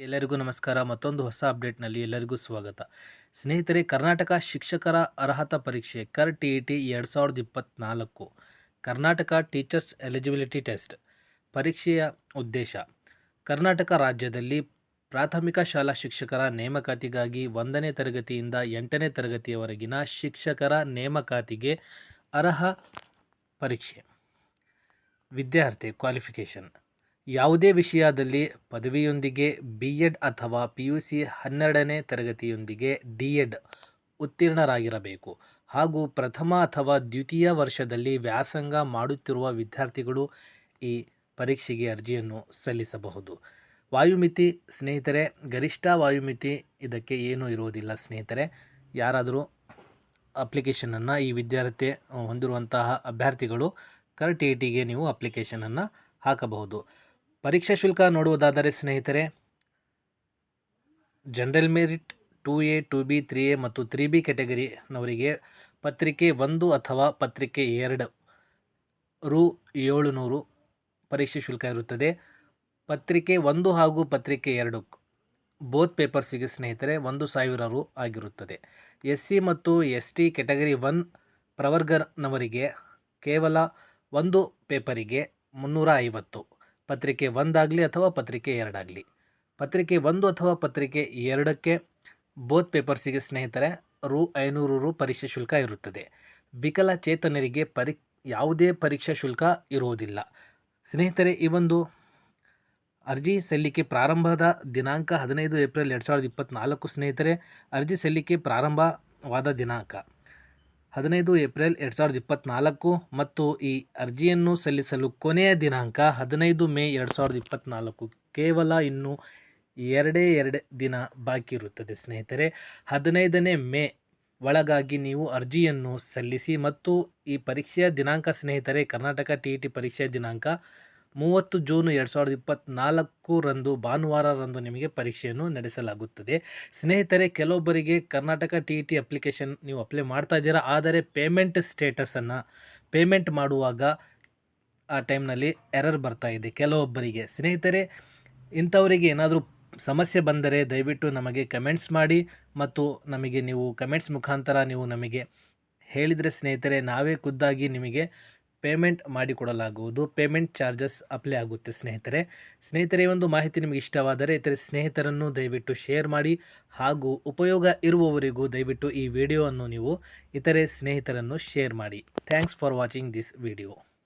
ಎಲ್ಲರಿಗೂ ನಮಸ್ಕಾರ. ಮತ್ತೊಂದು ಹೊಸ ಅಪ್ಡೇಟ್ನಲ್ಲಿ ಎಲ್ಲರಿಗೂ ಸ್ವಾಗತ. ಸ್ನೇಹಿತರೆ, ಕರ್ನಾಟಕ ಶಿಕ್ಷಕರ ಅರ್ಹತಾ ಪರೀಕ್ಷೆ, ಕರ್ ಟಿ ಇ ಟಿ ಎರಡು ಸಾವಿರದ ಇಪ್ಪತ್ತ್ನಾಲ್ಕು ಕರ್ನಾಟಕ ಟೀಚರ್ಸ್ ಎಲಿಜಿಬಿಲಿಟಿ ಟೆಸ್ಟ್, ಪರೀಕ್ಷೆಯ ಉದ್ದೇಶ. ಕರ್ನಾಟಕ ರಾಜ್ಯದಲ್ಲಿ ಪ್ರಾಥಮಿಕ ಶಾಲಾ ಶಿಕ್ಷಕರ ನೇಮಕಾತಿಗಾಗಿ ಒಂದನೇ ತರಗತಿಯಿಂದ ಎಂಟನೇ ತರಗತಿಯವರೆಗಿನ ಶಿಕ್ಷಕರ ನೇಮಕಾತಿಗೆ ಅರ್ಹ ಪರೀಕ್ಷೆ. ವಿದ್ಯಾರ್ಥಿ ಕ್ವಾಲಿಫಿಕೇಷನ್. ಯಾವುದೇ ವಿಷಯದಲ್ಲಿ ಪದವಿಯೊಂದಿಗೆ ಬಿ ಎಡ್ ಅಥವಾ ಪಿ ಯು ಸಿ ಹನ್ನೆರಡನೇ ತರಗತಿಯೊಂದಿಗೆ ಡಿ ಎಡ್ ಉತ್ತೀರ್ಣರಾಗಿರಬೇಕು. ಹಾಗೂ ಪ್ರಥಮ ಅಥವಾ ದ್ವಿತೀಯ ವರ್ಷದಲ್ಲಿ ವ್ಯಾಸಂಗ ಮಾಡುತ್ತಿರುವ ವಿದ್ಯಾರ್ಥಿಗಳು ಈ ಪರೀಕ್ಷೆಗೆ ಅರ್ಜಿಯನ್ನು ಸಲ್ಲಿಸಬಹುದು. ವಾಯುಮಿತಿ ಸ್ನೇಹಿತರೆ, ಗರಿಷ್ಠ ವಾಯುಮಿತಿ ಇದಕ್ಕೆ ಏನೂ ಇರುವುದಿಲ್ಲ ಸ್ನೇಹಿತರೆ. ಯಾರಾದರೂ ಅಪ್ಲಿಕೇಶನನ್ನು ಈ ವಿದ್ಯಾರ್ಥಿ ಹೊಂದಿರುವಂತಹ ಅಭ್ಯರ್ಥಿಗಳು ಕರ್ ಟಿ ಟಿಗೆ ನೀವು ಅಪ್ಲಿಕೇಶನನ್ನು ಹಾಕಬಹುದು. ಪರೀಕ್ಷಾ ಶುಲ್ಕ ನೋಡುವುದಾದರೆ ಸ್ನೇಹಿತರೆ general merit two A two B three A ಮತ್ತು ತ್ರೀ ಬಿ ಕೆಟಗರಿನವರಿಗೆ ಪತ್ರಿಕೆ ಒಂದು ಅಥವಾ ಪತ್ರಿಕೆ ಎರಡು ರು ಏಳುನೂರು ಪರೀಕ್ಷೆ ಶುಲ್ಕ ಇರುತ್ತದೆ. ಪತ್ರಿಕೆ ಒಂದು ಹಾಗೂ ಪತ್ರಿಕೆ ಎರಡು ಬೋತ್ ಪೇಪರ್ಸಿಗೆ ಸ್ನೇಹಿತರೆ, ಒಂದು ಸಾವಿರ ರು ಆಗಿರುತ್ತದೆ. ಎಸ್ ಸಿ ಮತ್ತು ಎಸ್ ಟಿ ಕೆಟಗರಿ ಒನ್ ಪ್ರವರ್ಗನವರಿಗೆ ಕೇವಲ ಒಂದು ಪೇಪರಿಗೆ ಮುನ್ನೂರ ಐವತ್ತು ಪತ್ರಿಕೆ ಒಂದಾಗಲಿ ಅಥವಾ ಪತ್ರಿಕೆ ಎರಡಾಗಲಿ? ಪತ್ರಿಕೆ ಒಂದು ಅಥವಾ ಪತ್ರಿಕೆ ಎರಡಕ್ಕೆ ಬೋತ್ ಪೇಪರ್ಸಿಗೆ ಸ್ನೇಹಿತರೆ, ರು ಐನೂರು ರು ಪರೀಕ್ಷೆ ಶುಲ್ಕ ಇರುತ್ತದೆ. ವಿಕಲಚೇತನರಿಗೆ ಪರಿ, ಯಾವುದೇ ಪರೀಕ್ಷಾ ಶುಲ್ಕ ಇರುವುದಿಲ್ಲ. ಸ್ನೇಹಿತರೆ, ಈ ಒಂದು ಅರ್ಜಿ ಸಲ್ಲಿಕೆ ಪ್ರಾರಂಭದ ದಿನಾಂಕ ಹದಿನೈದು ಏಪ್ರಿಲ್ ಎರಡು ಸಾವಿರದ ಇಪ್ಪತ್ತ್ನಾಲ್ಕು ಸ್ನೇಹಿತರೆ, ಅರ್ಜಿ ಸಲ್ಲಿಕೆ ಪ್ರಾರಂಭವಾದ ದಿನಾಂಕ. ಹದಿನೈದು ಏಪ್ರಿಲ್ ಎರಡು ಸಾವಿರದ ಇಪ್ಪತ್ತ್ನಾಲ್ಕು ಮತ್ತು ಈ ಅರ್ಜಿಯನ್ನು ಸಲ್ಲಿಸಲು ಕೊನೆಯ ದಿನಾಂಕ ಹದಿನೈದು ಮೇ ಎರಡು ಸಾವಿರದ ಇಪ್ಪತ್ತ್ನಾಲ್ಕು ಕೇವಲ ಇನ್ನು ಎರಡೇ ಎರಡು ದಿನ ಬಾಕಿ ಇರುತ್ತದೆ. ಸ್ನೇಹಿತರೆ, ಹದಿನೈದನೇ ಮೇ ಒಳಗಾಗಿ ನೀವು ಅರ್ಜಿಯನ್ನು ಸಲ್ಲಿಸಿ ಮತ್ತು ಈ ಪರೀಕ್ಷೆಯ ದಿನಾಂಕ, ಸ್ನೇಹಿತರೆ, ಕರ್ನಾಟಕ ಟಿ ಇ ಟಿ ಪರೀಕ್ಷೆಯ ದಿನಾಂಕ ಮೂವತ್ತು ಜೂನ್ ಎರಡು ಸಾವಿರದ ಇಪ್ಪತ್ತ್ನಾಲ್ಕರಂದು ಭಾನುವಾರರಂದು ನಿಮಗೆ ಪರೀಕ್ಷೆಯನ್ನು ನಡೆಸಲಾಗುತ್ತದೆ. ಸ್ನೇಹಿತರೆ, ಕೆಲವೊಬ್ಬರಿಗೆ ಕರ್ನಾಟಕ ಟಿ ಟಿ ಅಪ್ಲಿಕೇಶನ್ ನೀವು ಅಪ್ಲೈ ಮಾಡ್ತಾ ಇದ್ದೀರಾ, ಆದರೆ ಪೇಮೆಂಟ್ ಸ್ಟೇಟಸನ್ನು ಪೇಮೆಂಟ್ ಮಾಡುವಾಗ ಆ ಟೈಮ್ನಲ್ಲಿ ಎರರ್ ಬರ್ತಾ ಇದೆ ಕೆಲವೊಬ್ಬರಿಗೆ. ಸ್ನೇಹಿತರೆ, ಇಂಥವರಿಗೆ ಏನಾದರೂ ಸಮಸ್ಯೆ ಬಂದರೆ ದಯವಿಟ್ಟು ನಮಗೆ ಕಮೆಂಟ್ಸ್ ಮಾಡಿ ಮತ್ತು ನಮಗೆ ನೀವು ಕಮೆಂಟ್ಸ್ ಮುಖಾಂತರ ನೀವು ನಮಗೆ ಹೇಳಿದರೆ ಸ್ನೇಹಿತರೆ, ನಾವೇ ಖುದ್ದಾಗಿ ನಿಮಗೆ ಪೇಮೆಂಟ್ ಮಾಡಿಕೊಡಲಾಗುವುದು. ಪೇಮೆಂಟ್ ಚಾರ್ಜಸ್ ಅಪ್ಲೈ ಆಗುತ್ತೆ ಸ್ನೇಹಿತರೆ. ಸ್ನೇಹಿತರೆ ಒಂದು ಮಾಹಿತಿ ನಿಮಗೆ ಇಷ್ಟವಾದರೆ ಇತರೆ ಸ್ನೇಹಿತರನ್ನು ದಯವಿಟ್ಟು ಶೇರ್ ಮಾಡಿ ಹಾಗೂ ಉಪಯೋಗ ಇರುವವರಿಗೂ ದಯವಿಟ್ಟು ಈ ವಿಡಿಯೋವನ್ನು ನೀವು ಇತರೆ ಸ್ನೇಹಿತರನ್ನು ಶೇರ್ ಮಾಡಿ. Thanks for watching this video